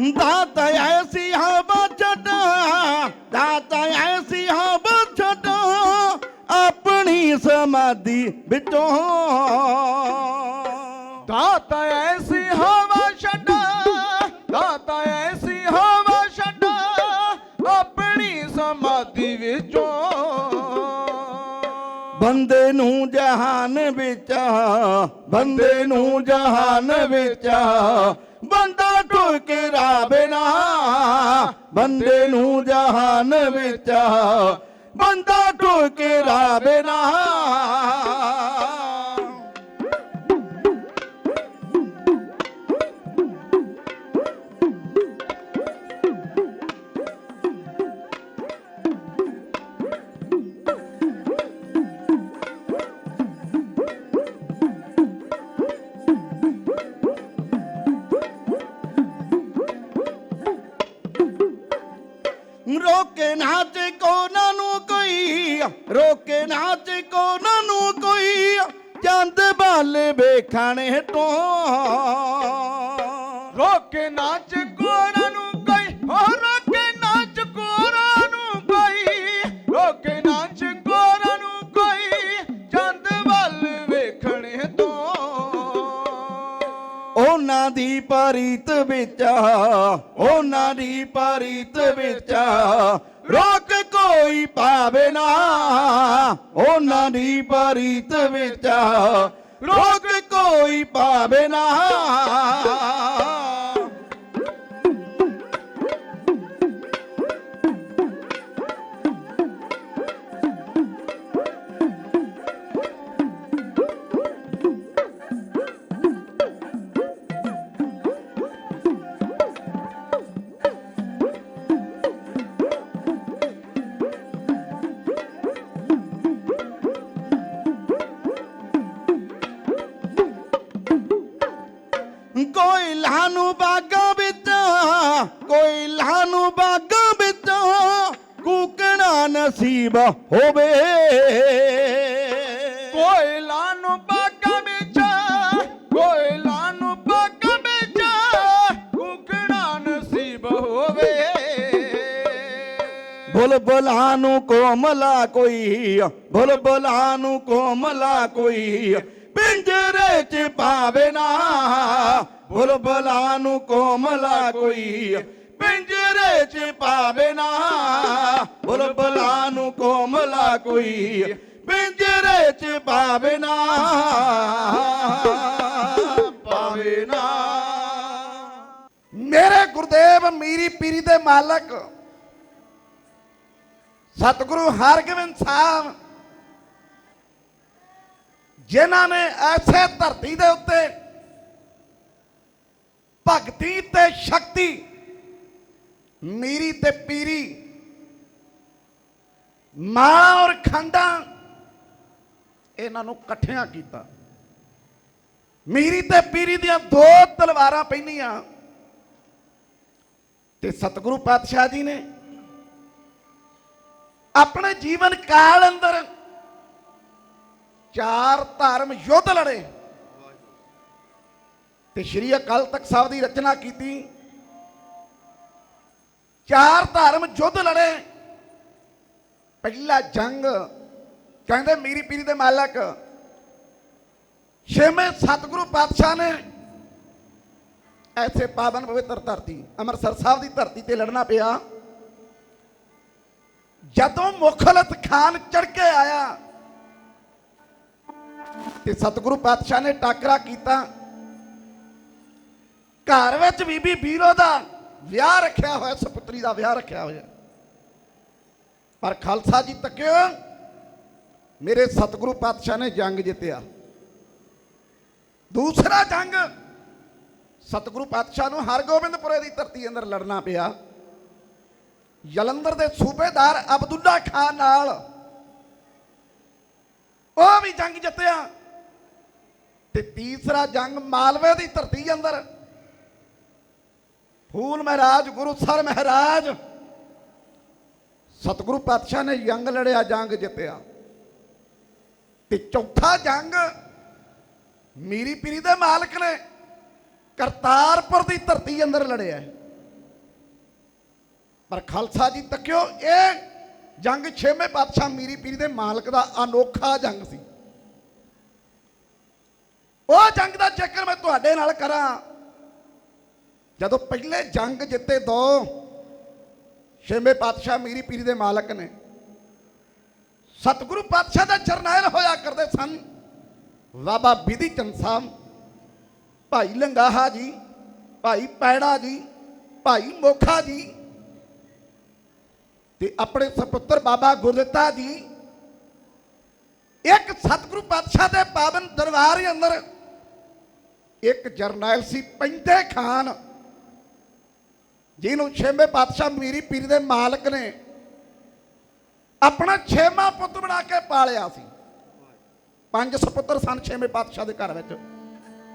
ਦਾਤਾ ਐਸੀ ਹਵਾ ਛੱਡਾ ਦਾਤਾ ਐਸੀ ਹਵਾ ਛੱਡਾ ਆਪਣੀ ਸਮਾਧੀ ਵਿੱਚੋਂ। ਦਾਤਾ ਐਸੀ ਹਵਾ ਛੱਡਾ ਦਾਤਾ ਐਸੀ ਹਵਾ ਛੱਡਾ ਆਪਣੀ ਸਮਾਧੀ ਵਿੱਚੋਂ। ਬੰਦੇ ਨੂੰ ਜਹਾਨ ਵਿੱਚ, ਬੰਦੇ ਨੂੰ ਜਹਾਨ ਵਿੱਚ, ਬੰਦਾ ਟੋਕੇ ਰਾਵੇ ਨਾ ਬੰਦੇ ਨੂੰ ਜਹਾਨ ਵਿੱਚ, ਬੰਦਾ ਟੋਕੇ ਰਾਵੇ ਨਾ ਰੋਕੇ ਨਾਚ ਕੋਨਾਂ ਨੂੰ ਕੋਈ। ਰੋਕੇ ਨਾਚ ਕੋਨਾਂ ਨੂੰ ਕੋਈ। ਚੰਦ ਬਾਲੇ ਵੇਖਣੇ ਤੋਂ। ਰੋਕੇ ਨਾਚ ਕੋਰਾਂ ਉਹਨਾਂ ਦੀ ਪਰੀਤ ਵਿੱਚ ਉਹਨਾਂ ਦੀ ਪਰੀਤ ਵਿੱਚ ਰੋਕ ਕੋਈ ਪਾਵੇ ਨਾ, ਉਹਨਾਂ ਦੀ ਪਰੀਤ ਵਿੱਚ ਰੋਕ ਕੋਈ ਪਾਵੇ ਨਾ। ਬਾਗਾਂ ਵਿੱਚ ਕੋਈ ਲਾਨੂੰ ਬਾਗਾਂ ਵਿੱਚ ਕੁਕਣਾ ਨਸੀਬ ਹੋਵੇ। ਕੋਇਲਾ ਨੂੰ ਬਾਗਾਂ ਵਿੱਚ ਕੋਇਲਾ ਨੂੰ ਬਾਗਾਂ ਵਿੱਚ ਕੁਕੜਾ ਨਸੀਬ ਹੋਵੇ। ਬੁਲਬੁਲਾਂ ਨੂੰ ਕੋਮਲਾ ਕੋਈ ਬੁਲਬੁਲਾਂ ਨੂੰ ਕੋਮਲਾ ਕੋਈ ਪਿੰਜਰੇ 'ਚ ਪਾਵੇ ਨਾ ਬੁਲਬੁਲਾਂ ਨੂੰ ਕੋਮਲਾ ਕੋਈ ਪਿੰਜਰੇ 'ਚ ਪਾਵੇ ਨਾ। ਬੁਲਬੁਲਾਂ ਨੂੰ ਕੋਮਲਾ ਕੋਈ ਪਿੰਜਰੇ 'ਚ ਪਾਵੇ ਨਾ। ਪਾਵੇ ਨਾ। ਮੇਰੇ ਗੁਰਦੇਵ ਮੀਰੀ ਪੀਰੀ ਦੇ ਮਾਲਕ, ਸਤਿਗੁਰੂ ਹਰਗੋਬਿੰਦ ਸਾਹਿਬ, ਜਿਨ੍ਹਾਂ ਨੇ ਐਸੇ ਧਰਤੀ ਦੇ ਉੱਤੇ ਭਗਤੀ ਤੇ ਸ਼ਕਤੀ, ਮੀਰੀ ਤੇ ਪੀਰੀ ਮਾਂ ਔਰ ਖੰਡਾ, ਇਹਨਾਂ ਨੂੰ ਇਕੱਠਿਆਂ ਕੀਤਾ। ਮੀਰੀ ਤੇ ਪੀਰੀ ਦੀਆਂ ਦੋ ਤਲਵਾਰਾਂ ਪੈਣੀਆਂ ਤੇ ਸਤਿਗੁਰੂ ਪਾਤਸ਼ਾਹ ਜੀ ਨੇ ਆਪਣੇ ਜੀਵਨ ਕਾਲ ਅੰਦਰ ਚਾਰ ਧਰਮ ਯੁੱਧ ਲੜੇ। ਤੇ ਸ਼੍ਰੀ ਅਕਾਲ ਤਖਤ ਸਾਹਿਬ ਦੀ ਰਚਨਾ ਕੀਤੀ। ਚਾਰ ਧਰਮ ਯੁੱਧ ਲੜੇ। ਪਹਿਲਾ ਜੰਗ, ਕਹਿੰਦੇ ਮੀਰੀ ਪੀਰੀ ਦੇ ਮਾਲਕ। ਛੇਵੇਂ ਸਤਿਗੁਰੂ ਪਾਤਸ਼ਾਹ ਨੇ ਐਸੇ ਪਾਵਨ ਪਵਿੱਤਰ ਧਰਤੀ, ਅੰਮ੍ਰਿਤਸਰ ਸਾਹਿਬ ਦੀ ਧਰਤੀ ਤੇ ਲੜਨਾ ਪਿਆ। ਜਦੋਂ ਮੁਖਲਤ ਖਾਨ ਚੜ ਕੇ ਆਇਆ ਤੇ ਸਤਿਗੁਰੂ ਪਾਤਸ਼ਾਹ ਨੇ ਟਾਕਰਾ ਕੀਤਾ। ਘਰ ਵਿੱਚ ਬੀਬੀ ਵੀਰੋ ਦਾ ਵਿਆਹ ਰੱਖਿਆ ਹੋਇਆ, ਸੁਪੁੱਤਰੀ ਦਾ ਵਿਆਹ ਰੱਖਿਆ ਹੋਇਆ। ਪਰ ਖਾਲਸਾ ਜੀ ਤੱਕਿਓ, ਮੇਰੇ ਸਤਿਗੁਰੂ ਪਾਤਸ਼ਾਹ ਨੇ ਜੰਗ ਜਿੱਤਿਆ। ਦੂਸਰਾ ਜੰਗ, ਸਤਿਗੁਰੂ ਪਾਤਸ਼ਾਹ ਨੂੰ ਹਰਗੋਬਿੰਦਪੁਰੇ ਦੀ ਧਰਤੀ ਅੰਦਰ ਲੜਨਾ ਪਿਆ। ਜਲੰਧਰ ਦੇ ਸੂਬੇਦਾਰ ਅਬਦੁੱਲਾ ਖਾਨ ਨਾਲ ਉਹ ਵੀ ਜੰਗ ਜਿੱਤਿਆ। ਤੇ ਤੀਸਰਾ ਜੰਗ ਮਾਲਵੇ ਦੀ ਧਰਤੀ ਅੰਦਰ ਫੂਲ ਮਹਾਰਾਜ, ਗੁਰੂ ਸਰ ਮਹਾਰਾਜ। ਸਤਿਗੁਰੂ ਪਾਤਸ਼ਾਹ ਨੇ ਜੰਗ ਲੜਿਆ, ਜੰਗ ਜਿੱਤਿਆ। ਤੇ ਚੌਥਾ ਜੰਗ ਮੀਰੀ ਪੀਰੀ ਦੇ ਮਾਲਕ ਨੇ ਕਰਤਾਰਪੁਰ ਦੀ ਧਰਤੀ ਅੰਦਰ ਲੜਿਆ ਪਰ ਖਾਲਸਾ ਜੀ ਤੱਕਿਓ, ਇਹ ਜੰਗ ਛੇਵੇਂ ਪਾਤਸ਼ਾਹ ਮੀਰੀ ਪੀਰੀ ਦੇ ਮਾਲਕ ਦਾ ਅਨੋਖਾ ਜੰਗ ਸੀ। ਉਹ ਜੰਗ ਦਾ ਜ਼ਿਕਰ ਮੈਂ ਤੁਹਾਡੇ ਨਾਲ ਕਰਾਂ ਜਦੋਂ ਪਹਿਲੇ ਜੰਗ ਜਿੱਤੇ ਦੋ, ਛੇਵੇਂ ਪਾਤਸ਼ਾਹ ਮੀਰੀ ਪੀਰੀ ਦੇ ਮਾਲਕ ਨੇ। ਸਤਿਗੁਰੂ ਪਾਤਸ਼ਾਹ ਦਾ ਜਰਨੈਲ ਹੋਇਆ ਕਰਦੇ ਸਨ। ਬਾਬਾ ਬਿਧੀ ਚੰਦ ਸਾਹਿਬ, ਭਾਈ ਲੰਗਾਹਾ ਜੀ, ਭਾਈ ਪੈੜਾ ਜੀ, ਭਾਈ ਮੋਖਾ ਜੀ ਤੇ ਆਪਣੇ ਸੁਪੁੱਤਰ ਬਾਬਾ ਗੁਰਦਿੱਤਾ ਜੀ। ਇੱਕ ਸਤਿਗੁਰੂ ਪਾਤਸ਼ਾਹ ਦੇ ਪਾਵਨ ਦਰਬਾਰ ਦੇ ਅੰਦਰ ਇੱਕ ਜਰਨੈਲ ਸੀ, ਪੈਂਦੇ ਖਾਨ। ਜਿਹਨੂੰ ਛੇਵੇਂ ਪਾਤਸ਼ਾਹ ਮੀਰੀ ਪੀਰ ਦੇ ਮਾਲਕ ਨੇ ਆਪਣਾ ਛੇਵਾਂ ਪੁੱਤ ਬਣਾ ਕੇ ਪਾਲਿਆ ਸੀ। ਪੰਜ ਸੁਪੁੱਤਰ ਸਨ ਛੇਵੇਂ ਪਾਤਸ਼ਾਹ ਦੇ ਘਰ ਵਿੱਚ।